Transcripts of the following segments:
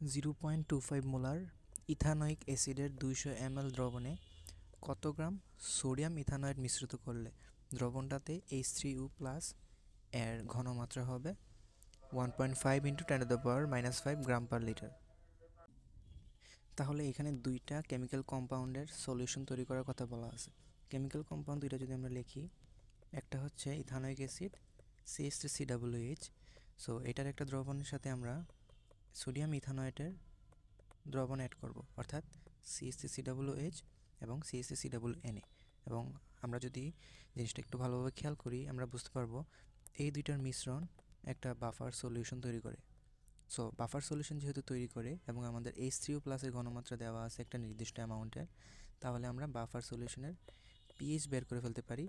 Zero point two five molar ethanoic অ্যাসিডের দুইশো ML দ্রবণে কত গ্রাম সোডিয়াম ইথানয়েড মিশ্রিত করলে দ্রবণটাতে এইচ থ্রি ইউ প্লাস এর ঘনমাত্রা হবে one point five into ten the power minus five gram per litre তাহলে এখানে দুইটা কেমিক্যাল কম্পাউন্ডের সলিউশন তৈরি করার কথা বলা আছে। কেমিক্যাল কম্পাউন্ড দুইটা যদি আমরা লিখি, একটা হচ্ছে ethanoic acid CS three C W H so এটার একটা দ্রবণের সাথে আমরা সোডিয়াম ইথানয়েটের দ্রবণ অ্যাড করব, অর্থাৎ সিএসসি এইচ এবং সিএসসি এনএ এবং আমরা যদি জিনিসটা একটু ভালোভাবে খেয়াল করি, আমরা বুঝতে পারব এই দুইটার মিশ্রণ একটা বাফার সলিউশন তৈরি করে। সো বাফার সলিউশন যেহেতু তৈরি করে এবং আমাদের এইচ থ্রিও প্লাসের ঘনমাত্রা দেওয়া আছে একটা নির্দিষ্ট অ্যামাউন্টের তাহলে আমরা বাফার সলিউশনের পিএইচ বের করে ফেলতে পারি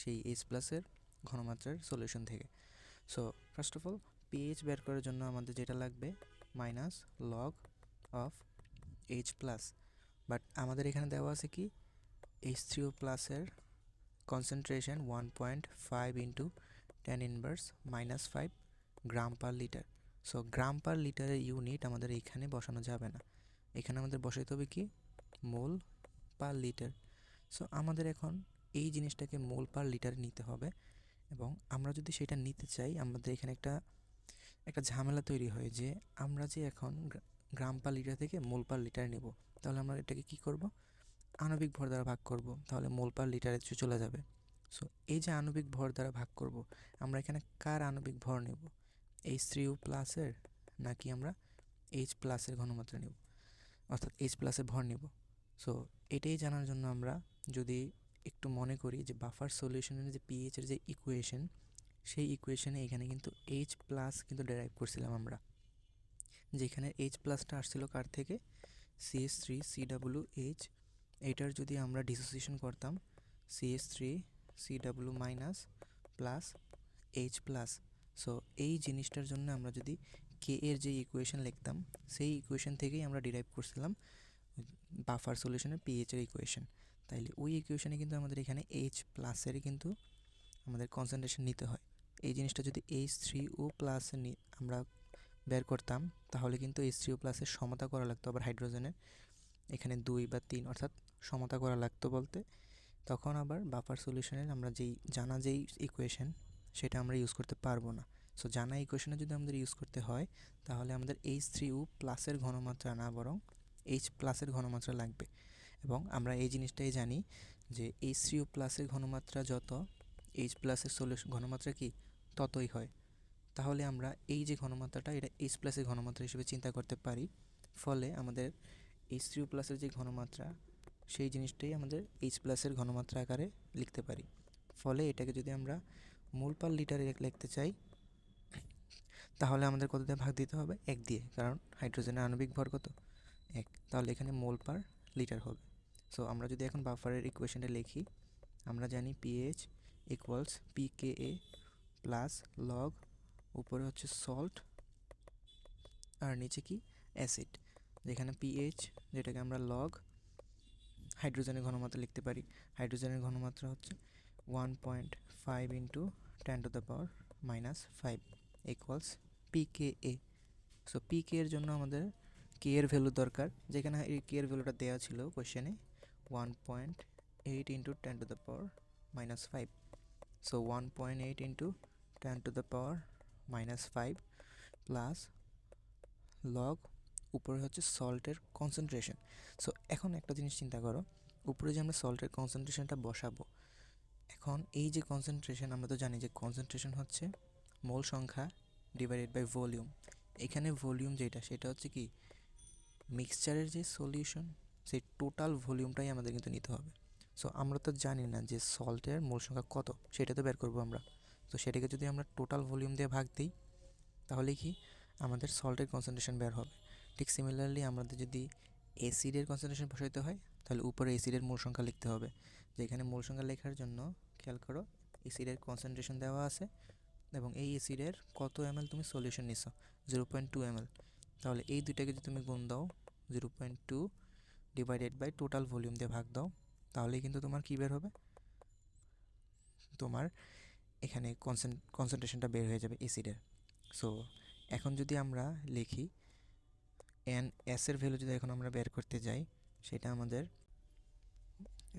সেই এইচ প্লাসের ঘনমাত্রার সলিউশন থেকে। So first of all pH বের করার জন্য আমাদের যেটা লাগবে minus log of H plus but আমাদের এখানে দেওয়া আছে কি? এইচ থ্রিও প্লাসের concentration one point five into ten inverse minus five gram per litre so gram per লিটারের ইউনিট আমাদের এখানে বসানো যাবে না। এখানে আমাদের বসাইতে হবে কি? মোল পার লিটার সো আমাদের এখন এই জিনিসটাকে মোল পার লিটারে নিতে হবে এবং আমরা যদি সেটা নিতে চাই, আমাদের এখানে একটা একটা ঝামেলা তৈরি হয় যে আমরা যে এখন গ্রাম পার লিটার থেকে মোল পার লিটার নেব। তাহলে আমরা এটাকে কি করব? আণবিক ভর দ্বারা ভাগ করব। তাহলে মোল পার লিটারে চলে যাবে। সো এই যে আণবিক ভর দ্বারা ভাগ করব, আমরা এখানে কার আণবিক ভর নেব? এইচ থ্রি ইউ প্লাসের নাকি আমরা এইচ প্লাসের ঘনমাত্রা নেব? অর্থাৎ এইচ প্লাসের ভর নেব। সো এটাই জানার জন্য আমরা যদি একটু মনে করি যে বাফার সলিউশনের যে পিএইচের যে ইকুয়েশন সেই ইকুয়েশনে এখানে কিন্তু এইচ প্লাস কিন্তু ডেরাইভ করছিলাম আমরা। যেখানে এইচ প্লাসটা আসছিল কার থেকে? CS three C W H এইটার যদি আমরা ডিসোসিয়েশন করতাম CS three C W minus plus H plus so এই জিনিসটার জন্য আমরা যদি কে এর যে ইকুয়েশন লিখতাম, সেই ইকুয়েশন থেকেই আমরা ডিরাইভ করছিলাম বাফার সলিউশনের পিএইচের ইকুয়েশন তাইলে ওই ইকুয়েশনে কিন্তু আমাদের এখানে এইচ প্লাসেরই কিন্তু আমাদের কনসেন্ট্রেশন নিতে হয়। এই জিনিসটা যদি এইচ থ্রি ও প্লাস আমরা বের করতাম, তাহলে কিন্তু এইচ থ্রি ও প্লাসের সমতা করা লাগতো। আবার হাইড্রোজেনের এখানে দুই বা তিন অর্থাৎ সমতা করা লাগতো বলতে। তখন আবার বাফার সলিউশনের আমরা যেই, জানা যেই ইকুয়েশন সেটা আমরা ইউজ করতে পারব না। সো জানা ইকুয়েশনে যদি আমাদের ইউজ করতে হয়, তাহলে আমাদের এইচ থ্রি ও প্লাসের ঘনমাত্রা না, বরং এইচ প্লাসের ঘনমাত্রা লাগবে। এবং আমরা এই জিনিসটাই জানি যে এইচ থ্রি ও প্লাসের ঘনমাত্রা যত এইচ প্লাসের সলিউশন ঘনমাত্রা কি? ততই হয়। তাহলে আমরা এই যে ঘনমাত্রাটা, এটা এইচ প্লাসের ঘনমাত্রা হিসেবে চিন্তা করতে পারি। ফলে আমাদের এইচ থ্রি প্লাসের যে ঘনমাত্রা, সেই জিনিসটাই আমাদের এইচ প্লাসের ঘনমাত্রা আকারে লিখতে পারি। ফলে এটাকে যদি আমরা মূল পার লিটারে লিখতে চাই, তাহলে আমাদের কত দিয়ে ভাগ দিতে হবে? এক দিয়ে। কারণ হাইড্রোজেনের আণবিক ভর কত? এক। তাহলে এখানে মোল পার লিটার হবে। সো আমরা যদি এখন বাফারের ইকুয়েশনটা লিখি, আমরা জানি pH equals P K A plus log উপরে হচ্ছে সল্ট আর নিচে কি অ্যাসিড যেখানে পিএইচ যেটাকে আমরা লগ হাইড্রোজেনের ঘনমাত্রা লিখতে পারি। হাইড্রোজেনের ঘনমাত্রা হচ্ছে one point five into ten to the power minus five equals P K A so P K এর জন্য আমাদের কে এর ভ্যালু দরকার। যেখানে এই কে এর ভ্যালুটা দেওয়া ছিল কোয়েশ্চেনে one point eight into ten to the power minus five so one point eight into ten to the power minus five plus log উপরে হচ্ছে সল্টের কনসেন্ট্রেশন সো এখন একটা জিনিস চিন্তা করো, উপরে যে আমরা সল্টের কনসেন্ট্রেশনটা বসাবো, এখন এই যে কনসেন্ট্রেশন আমরা তো জানি যে কনসেন্ট্রেশন হচ্ছে মোল সংখ্যা ডিভাইডেড বাই ভলিউম এখানে ভলিউম যেটা, সেটা হচ্ছে কি মিক্সচারের যে সলিউশন সেই টোটাল ভলিউমটাই আমাদের কিন্তু নিতে হবে। সো আমরা তো জানি না যে সল্টের মূল সংখ্যা কত, সেটা তো বের করব আমরা। তো সেটাকে যদি আমরা টোটাল ভলিউম দিয়ে ভাগ দিই, তাহলে কি আমাদের সল্টের কনসেন্ট্রেশন বের হবে। ঠিক সিমিলারলি আমাদের যদি অ্যাসিডের কনসেন্ট্রেশন বসাইতে হয়, তাহলে উপরে অ্যাসিডের মূল সংখ্যা লিখতে হবে। যেখানে মূল সংখ্যা লেখার জন্য খেয়াল করো অ্যাসিডের কনসেন্ট্রেশন দেওয়া আছে এবং এই অ্যাসিডের কত এম তুমি সলিউশন নিছো? জিরো পয়েন্ট টু এম তাহলে এই দুইটাকে যদি তুমি গুণ দাও zero point two divided by total volume দিয়ে ভাগ দাও, তাহলেই কিন্তু তোমার কী বের হবে? তোমার এখানে কনসেন্ট্রেশনটা বের হয়ে যাবে অ্যাসিডের সো এখন যদি আমরা লিখি এন এর ভ্যালু যদি এখন আমরা বের করতে যাই, সেটা আমাদের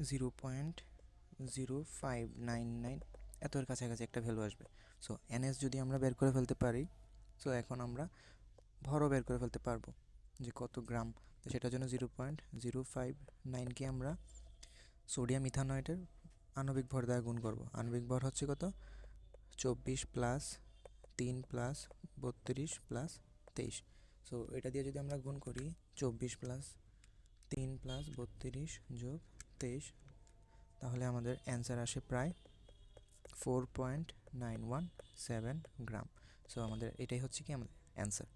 zero point zero five nine nine এতর কাছাকাছি একটা ভ্যালু আসবে। সো এনএস যদি আমরা বের করে ফেলতে পারি সো এখন আমরা ভরও বের করে ফেলতে পারব যে কত গ্রাম। তো সেটার জন্য জিরো পয়েন্ট জিরো ফাইভ নাইনকে আমরা সোডিয়াম ইথানয়েটের আণবিক ভর দ্বারা গুণ করব। আণবিক ভর হচ্ছে কত? চব্বিশ প্লাস তিন প্লাস বত্রিশ প্লাস তেইশ। সো এটা দিয়ে যদি আমরা গুণ করি, চব্বিশ প্লাস তিন প্লাস বত্রিশ যোগ তেইশ, তাহলে আমাদের অ্যান্সার আসে প্রায় four point nine one seven gram so আমাদের এটাই হচ্ছে কি? আমাদের অ্যান্সার